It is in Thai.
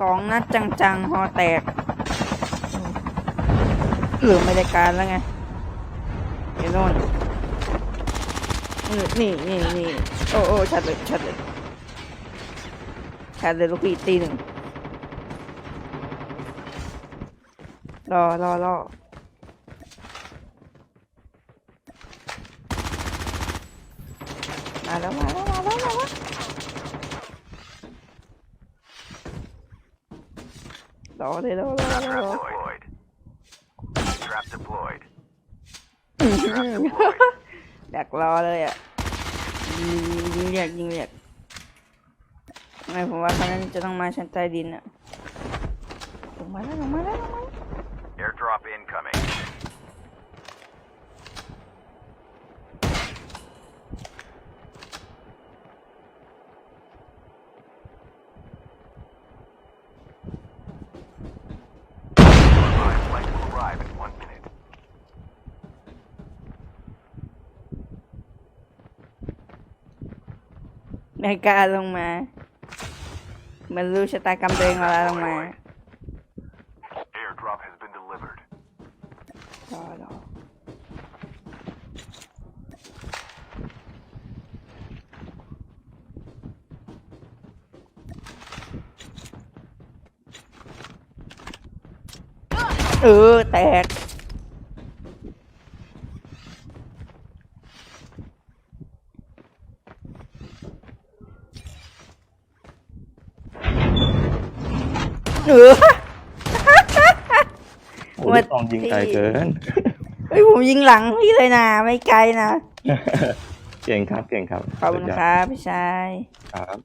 สองนัดจังๆฮอแตกหรือไม่ได้การแล้วไงเดี๋ยวโน่นนี่นี่นี่นี่โอ้โอ้ชัดเลยชัดเลยชัดเลยลูกพี่ตีหนึ่งรอรอรอมาแล้วมาแล้วมาแล้วมาแล้ว รอเลยรอรอรอรอ Deployed. Trap deployed. ดักรอเลยอะยิงยิงเรียกยิงเรียกไม่ผมว่าเขานั้นจะต้องมาชั้นใต้ดินอะลงมาแล้วลงมาแล้วลงมาแล้ว Airdrop incoming. ไม่กล้าลงมาเหมันรู้ชะตากรรมตัวเองเวลาลงมา Airdrop has been delivered. รอรอเออแตก เออโอ้ยตองยิงไกลเกินเฮ้ยผมยิงหลังพี่เลยนะไม่ไกลนะ เก่งครับเก่งครับขอบคุณสุดยดครับพี่ชายครับ